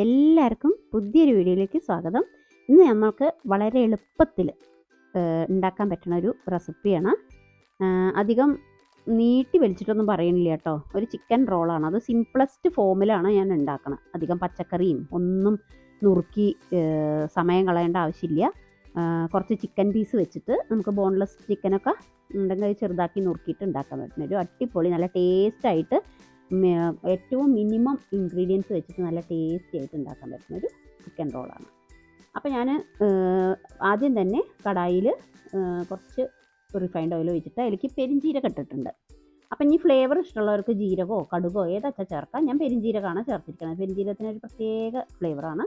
എല്ലാവർക്കും പുതിയൊരു വീഡിയോയിലേക്ക് സ്വാഗതം. ഇന്ന് നമ്മൾക്ക് വളരെ എളുപ്പത്തിൽ ഉണ്ടാക്കാൻ പറ്റുന്ന ഒരു റെസിപ്പിയാണ്. അധികം നീട്ടി വലിച്ചിട്ടൊന്നും പറയുന്നില്ല കേട്ടോ. ഒരു ചിക്കൻ റോളാണ്. അത് സിംപ്ലസ്റ്റ് ഫോമിലാണ് ഞാൻ ഉണ്ടാക്കുന്നത് അധികം പച്ചക്കറിയും ഒന്നും നുറുക്കി സമയം കളയേണ്ട ആവശ്യമില്ല. കുറച്ച് ചിക്കൻ പീസ് വെച്ചിട്ട് നമുക്ക് ബോൺലെസ് ചിക്കനൊക്കെ ഉണ്ടെങ്കിൽ ചെറുതാക്കി നുറുക്കിയിട്ട് ഉണ്ടാക്കാൻ പറ്റുന്ന ഒരു അടിപൊളി നല്ല ടേസ്റ്റായിട്ട് ഏറ്റവും മിനിമം ഇൻഗ്രീഡിയൻസ് വെച്ചിട്ട് നല്ല ടേസ്റ്റി ആയിട്ട് ഉണ്ടാക്കാൻ പറ്റുന്ന ഒരു ചിക്കൻ റോളാണ് അപ്പോൾ ഞാൻ ആദ്യം തന്നെ കടായിൽ കുറച്ച് റിഫൈൻഡ് ഓയിൽ വെച്ചിട്ട് അതിലേക്ക് പെരിഞ്ജീരകം ഇട്ടിട്ടുണ്ട്. അപ്പം ഇനി ഫ്ലേവർ ഇഷ്ടമുള്ളവർക്ക് ജീരകമോ കടുകോ ഏതാച്ചാ ചേർക്കാം. ഞാൻ പെരിഞ്ജീരകമാണ് ചേർത്തിരിക്കുന്നത്. പെരിഞ്ജീരകത്തിന് ഒരു പ്രത്യേക ഫ്ലേവറാണ്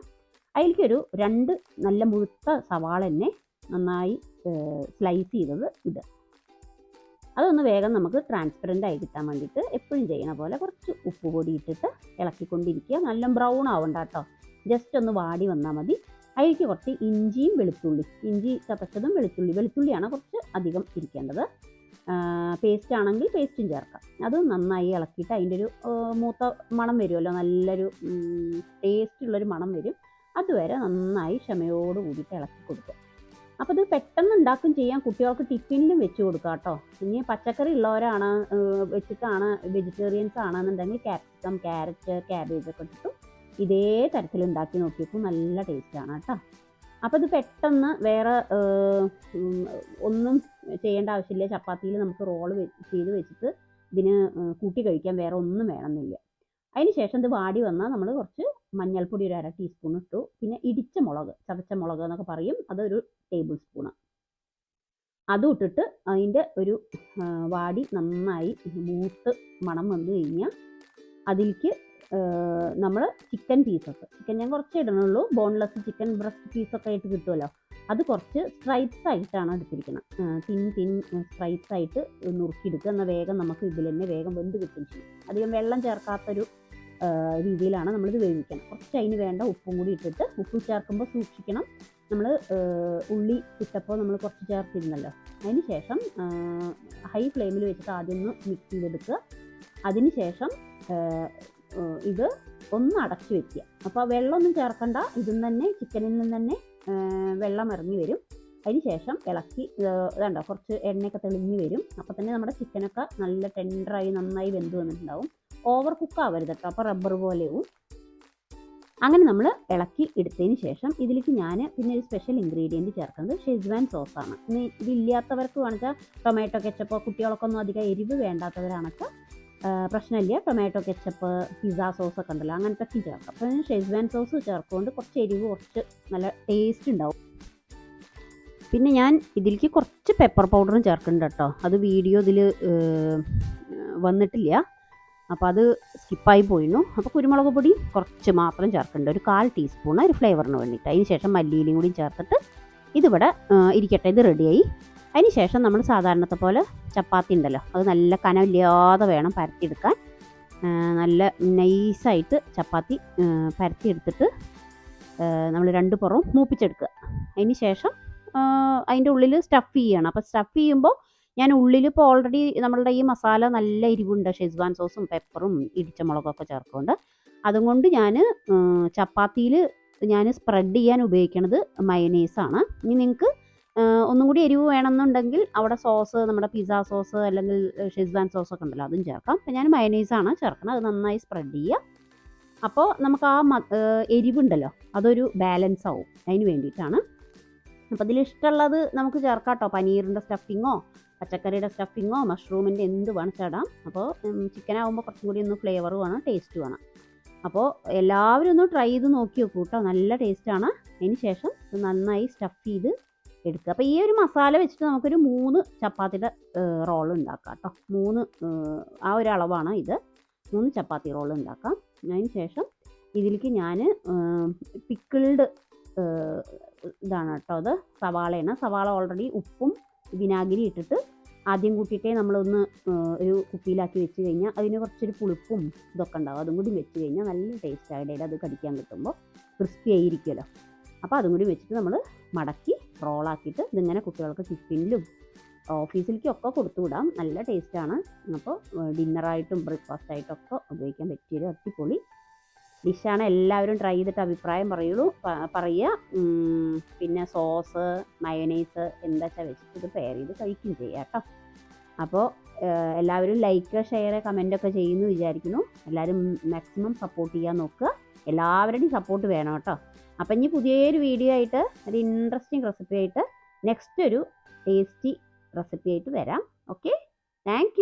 അതിലേക്കൊരു രണ്ട് നല്ല മുഴുത്ത സവാള തന്നെ നന്നായി സ്ലൈസ് ചെയ്തത് ഇത്. അതൊന്ന് വേഗം നമുക്ക് ട്രാൻസ്പെറന്റ് ആയി കിട്ടാൻ വേണ്ടിയിട്ട് എപ്പോഴും ചെയ്യണ പോലെ കുറച്ച് ഉപ്പ് പൊടി ഇട്ടിട്ട് ഇളക്കിക്കൊണ്ടിരിക്കുക. നല്ല ബ്രൗൺ ആവണ്ട കേട്ടോ ജസ്റ്റ് ഒന്ന് വാടി വന്നാൽ മതി. അതിലേക്ക് കുറച്ച് ഇഞ്ചിയും വെളുത്തുള്ളി ഇഞ്ചി ചതച്ചതും വെളുത്തുള്ളി. വെളുത്തുള്ളിയാണ് കുറച്ച് അധികം ഇരിക്കേണ്ടത്. പേസ്റ്റ് ആണെങ്കിൽ പേസ്റ്റും ചേർക്കാം. അത് നന്നായി ഇളക്കിയിട്ട് അതിന്റെ ഒരു മൂത്ത മണം വരുമല്ലോ? നല്ലൊരു ടേസ്റ്റ് ഉള്ളൊരു മണം വരും. അതുവരെ നന്നായി ക്ഷമയോട് കൂടിയിട്ട് ഇളക്കി കൊടുക്കുക. അപ്പോൾ ഇത് പെട്ടെന്ന് ഉണ്ടാക്കും ചെയ്യാം. കുട്ടികൾക്ക് ടിഫിനിലും വെച്ച് കൊടുക്കാം കേട്ടോ. ഇനി പച്ചക്കറി ഉള്ളവരാണ് വെച്ചിട്ടാണ് വെജിറ്റേറിയൻസ് ആണെന്നുണ്ടെങ്കിൽ ക്യാപ്സിക്കം ക്യാരറ്റ് ക്യാബേജ് ഒക്കെ ഇട്ടിട്ടും ഇതേ തരത്തിൽ ഉണ്ടാക്കി നോക്കിയപ്പോൾ നല്ല ടേസ്റ്റാണ് കേട്ടോ. അപ്പോൾ ഇത് പെട്ടെന്ന് വേറെ ഒന്നും ചെയ്യേണ്ട ആവശ്യമില്ല. ചപ്പാത്തിയിൽ നമുക്ക് റോൾ ചെയ്ത് വെച്ചിട്ട് ഇതിന് കൂട്ടി കഴിക്കാൻ വേറെ ഒന്നും വേണമെന്നില്ല. അതിന് ശേഷം ഇത് വാടി വന്നാൽ നമ്മൾ കുറച്ച് മഞ്ഞൾപ്പൊടി ഒരു അര ടീസ്പൂൺ ഇട്ടു. പിന്നെ ഇടിച്ച മുളക് ചതച്ച മുളക് എന്നൊക്കെ പറയും. അതൊരു ടേബിൾ സ്പൂണ് അതും ഇട്ടിട്ട് അതിന്റെ ഒരു വാടി നന്നായി മൂത്ത് മണം വന്നു കഴിഞ്ഞാൽ അതിലേക്ക് നമ്മൾ ചിക്കൻ പീസസ് ചിക്കൻ ഞാൻ കുറച്ചേ ഇടണുള്ളൂ. ബോൺലെസ് ചിക്കൻ ബ്രസ്റ്റ് പീസൊക്കെ ആയിട്ട് കിട്ടുമല്ലോ അത് കുറച്ച് സ്ട്രൈപ്സ് ആയിട്ടാണ് എടുത്തിരിക്കുന്നത് തിൻ തിൻ സ്ട്രൈപ്സ് ആയിട്ട് നുറുക്കിയെടുക്കുക എന്നാൽ വേഗം നമുക്ക് ഇതിൽ തന്നെ വേഗം വെന്ത് കിട്ടും. ചെയ്യും അധികം വെള്ളം ചേർക്കാത്തൊരു രീതിയിലാണ് നമ്മളിത് വേവിക്കണം. കുറച്ച് അതിന് വേണ്ട ഉപ്പും കൂടി ഇട്ടിട്ട് ഉപ്പ് ചേർക്കുമ്പോൾ സൂക്ഷിക്കണം. നമ്മൾ ഉള്ളി ഇട്ടപ്പോൾ നമ്മൾ കുറച്ച് ചേർത്തിരുന്നല്ലോ. അതിന് ശേഷം ഹൈ ഫ്ലെയിമിൽ വെച്ചിട്ട് ആദ്യം ഒന്ന് മിക്സ് ചെയ്തെടുക്കുക. അതിന് ശേഷം ഇത് ഒന്ന് അടച്ചു വെക്കുക. അപ്പോൾ വെള്ളമൊന്നും ചേർക്കണ്ട. ഇതിൽ തന്നെ ചിക്കനിൽ നിന്ന് തന്നെ വെള്ളം ഇറങ്ങി വരും. അതിന് ശേഷം ഇളക്കി ഇതുണ്ടോ കുറച്ച് എണ്ണയൊക്കെ തെളിഞ്ഞ് വരും. അപ്പോൾ തന്നെ നമ്മുടെ ചിക്കനൊക്കെ നല്ല ടെൻഡറായി നന്നായി വെന്ത് വന്നിട്ടുണ്ടാവും. ഓവർ കുക്ക് ആവരുത് കേട്ടോ അപ്പോൾ റബ്ബർ പോലെയും. അങ്ങനെ നമ്മൾ ഇളക്കി എടുത്തതിന് ശേഷം ഇതിലേക്ക് ഞാൻ പിന്നെ ഒരു സ്പെഷ്യൽ ഇൻഗ്രീഡിയന്റ് ചേർക്കുന്നത് ഷെസ്വാൻ സോസാണ് ഇനി ഇതില്ലാത്തവർക്ക് വേണമെച്ചാൽ ടൊമാറ്റോ കെച്ചപ്പ് കുട്ടികളൊക്കെ ഒന്നും അധികം എരിവ് വേണ്ടാത്തവരാണൊക്കെ പ്രശ്നമില്ല. ടൊമാറ്റോ കെച്ചപ്പ് പിസ്സ സോസ് ഒക്കെ ഉണ്ടല്ലോ അങ്ങനത്തെ ഒക്കെ ചേർക്കാം. അപ്പോൾ ഞാൻ ഷെസ്വാൻ സോസ് ചേർക്കുകൊണ്ട് കുറച്ച് എരിവ് കുറച്ച് നല്ല ടേസ്റ്റ് ഉണ്ടാവും. പിന്നെ ഞാൻ ഇതിലേക്ക് കുറച്ച് പെപ്പർ പൗഡറും ചേർക്കുന്നുണ്ട് കേട്ടോ അത് വീഡിയോ ഇതിൽ വന്നിട്ടില്ല. അപ്പോൾ അത് സ്കിപ്പായി പോയിരുന്നു അപ്പോൾ കുരുമുളക് പൊടി കുറച്ച് മാത്രം ചേർക്കേണ്ട ഒരു കാൽ ടീസ്പൂൺ ഒരു ഫ്ലേവറിന് വേണ്ടിയിട്ട്. അതിന് ശേഷം മല്ലിയിലും കൂടി ചേർത്തിട്ട് ഇതിവിടെ ഇരിക്കട്ടെ ഇത് റെഡിയായി. അതിന് ശേഷം നമ്മൾ സാധാരണത്തെ പോലെ ചപ്പാത്തി ഉണ്ടല്ലോ അത് നല്ല കനമില്ലാതെ വേണം പരത്തിയെടുക്കാൻ. നല്ല നൈസായിട്ട് ചപ്പാത്തി പരത്തിയെടുത്തിട്ട് നമ്മൾ രണ്ട് പുറവും മൂപ്പിച്ചെടുക്കുക. അതിന് ശേഷം അതിന്റെ ഉള്ളിൽ സ്റ്റഫ് ചെയ്യണം. അപ്പോൾ സ്റ്റഫ് ചെയ്യുമ്പോൾ ഞാൻ ഉള്ളിൽ ഇപ്പോൾ ഓൾറെഡി നമ്മളുടെ ഈ മസാല നല്ല എരിവുണ്ട്. ഷെസ്വാൻ സോസും പെപ്പറും ഇടിച്ച മുളകൊക്കെ ചേർക്കുന്നുണ്ട്. അതുകൊണ്ട് ഞാൻ ചപ്പാത്തിയിൽ ഞാൻ സ്പ്രെഡ് ചെയ്യാൻ ഉപയോഗിക്കുന്നത് മയനൈസാണ് ഇനി നിങ്ങൾക്ക് ഒന്നും കൂടി എരിവ് വേണമെന്നുണ്ടെങ്കിൽ അവിടെ സോസ് നമ്മുടെ പിസ്സ സോസ് അല്ലെങ്കിൽ ഷെസ്വാൻ സോസ് ഒക്കെ ഉണ്ടല്ലോ അതും ചേർക്കാം. അപ്പം ഞാൻ മയനൈസാണ് ചേർക്കുന്നത് അത് നന്നായി സ്പ്രെഡ് ചെയ്യുക. അപ്പോൾ നമുക്ക് ആ എരിവുണ്ടല്ലോ അതൊരു ബാലൻസ് ആവും. അതിന് വേണ്ടിയിട്ടാണ്. അപ്പോൾ ഇതിൽ ഇഷ്ടമുള്ളത് നമുക്ക് ചേർക്കാം കേട്ടോ. പനീറിന്റെ സ്റ്റഫിങ്ങോ പച്ചക്കറിയുടെ സ്റ്റഫിങ്ങോ മഷ്റൂമിന്റെ എന്ത് വേണം ചേടാം അപ്പോൾ ചിക്കൻ ആകുമ്പോൾ കുറച്ചും കൂടി ഒന്ന് ഫ്ലേവർ വേണം ടേസ്റ്റ് വേണം. അപ്പോൾ എല്ലാവരും ഒന്ന് ട്രൈ ചെയ്ത് നോക്കി നോക്കൂ കേട്ടോ നല്ല ടേസ്റ്റാണ് അതിന് ശേഷം ഇത് നന്നായി സ്റ്റഫ് ചെയ്ത് എടുക്കുക. അപ്പോൾ ഈ ഒരു മസാല വെച്ചിട്ട് നമുക്കൊരു മൂന്ന് ചപ്പാത്തിയുടെ റോൾ ഉണ്ടാക്കാം കേട്ടോ മൂന്ന് ആ ഒരു അളവാണ് ഇത്. മൂന്ന് ചപ്പാത്തി റോൾ ഉണ്ടാക്കാം. അതിന് ശേഷം ഇതിലേക്ക് ഞാൻ പിക്കിൾഡ് ഇതാണ് കേട്ടോ അത് സവാളയാണ്. സവാള ഓൾറെഡി ഉപ്പും വിനാഗിരി ഇട്ടിട്ട് ആദ്യം കൂട്ടിയിട്ടേ നമ്മളൊന്ന് ഒരു കുപ്പിയിലാക്കി വെച്ച് കഴിഞ്ഞാൽ അതിന് കുറച്ചൊരു പുളിപ്പും ഇതൊക്കെ ഉണ്ടാവും. അതും കൂടി വെച്ച് കഴിഞ്ഞാൽ നല്ല ടേസ്റ്റ് ഇടയിൽ അത് കടിക്കാൻ കിട്ടുമ്പോൾ ക്രിസ്പി ആയിരിക്കുമല്ലോ അപ്പോൾ അതും കൂടി വെച്ചിട്ട് നമ്മൾ മടക്കി റോളാക്കിയിട്ട് ഇതിങ്ങനെ കുട്ടികൾക്ക് ടിഫിനിലും ഓഫീസിലേക്കും ഒക്കെ കൊടുത്തു വിടാം. നല്ല ടേസ്റ്റാണ് അപ്പോൾ ഡിന്നറായിട്ടും ബ്രേക്ക്ഫാസ്റ്റ് ആയിട്ടും ഉപയോഗിക്കാൻ പറ്റിയൊരു അടിപൊളി ഡിഷാണ് എല്ലാവരും ട്രൈ ചെയ്തിട്ട് അഭിപ്രായം പറയുള്ളൂ. പറയുക. പിന്നെ സോസ് മയനൈസ് എന്താ വെച്ചിട്ട് ഇത് പെയർ ചെയ്ത് കഴിക്കുകയും ചെയ്യാം കേട്ടോ. അപ്പോൾ എല്ലാവരും ലൈക്ക് ഷെയർ കമന്റ് ഒക്കെ ചെയ്യുന്നു വിചാരിക്കുന്നു. എല്ലാവരും മാക്സിമം സപ്പോർട്ട് ചെയ്യാൻ നോക്കുക. എല്ലാവരുടെയും സപ്പോർട്ട് വേണം കേട്ടോ. അപ്പം ഇനി പുതിയൊരു വീഡിയോ ആയിട്ട് ഒരു ഇൻട്രസ്റ്റിംഗ് റെസിപ്പി ആയിട്ട് നെക്സ്റ്റ് ഒരു ടേസ്റ്റി റെസിപ്പി ആയിട്ട് വരാം. Okay thank